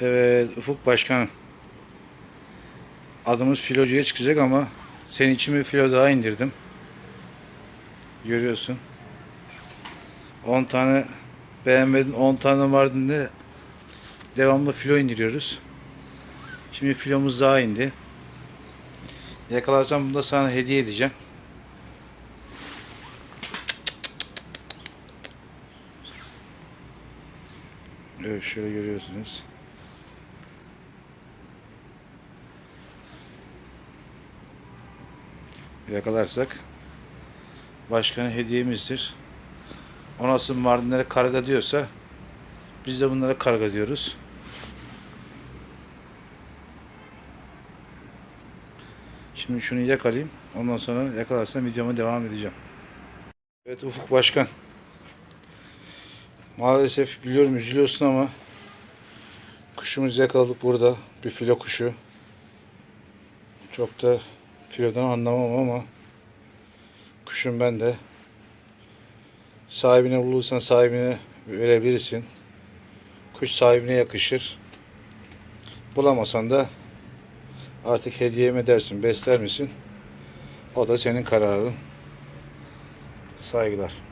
Evet Ufuk Başkanım. Adımız filocuya çıkacak ama senin için bir filo daha indirdim. Görüyorsun. 10 tane beğenmedin 10 tane vardı de devamlı filo indiriyoruz. Şimdi filomuz daha indi. Yakalarsam bunu da sana hediye edeceğim. Evet şöyle görüyorsunuz. Yakalarsak başkanın hediyemizdir. O nasıl Mardinlere karga diyorsa biz de bunlara karga diyoruz. Şimdi şunu yakalayayım. Ondan sonra yakalarsam videoma devam edeceğim. Evet Ufuk Başkan. Maalesef biliyorum üzülüyorsun ama kuşumuzu yakaladık burada. Bir filo kuşu. Çok da filodan anlamam ama kuşum ben de sahibine bulursan sahibine verebilirsin. Kuş sahibine yakışır. Bulamasan da artık hediye mi edersin, besler misin? O da senin kararın. Saygılar.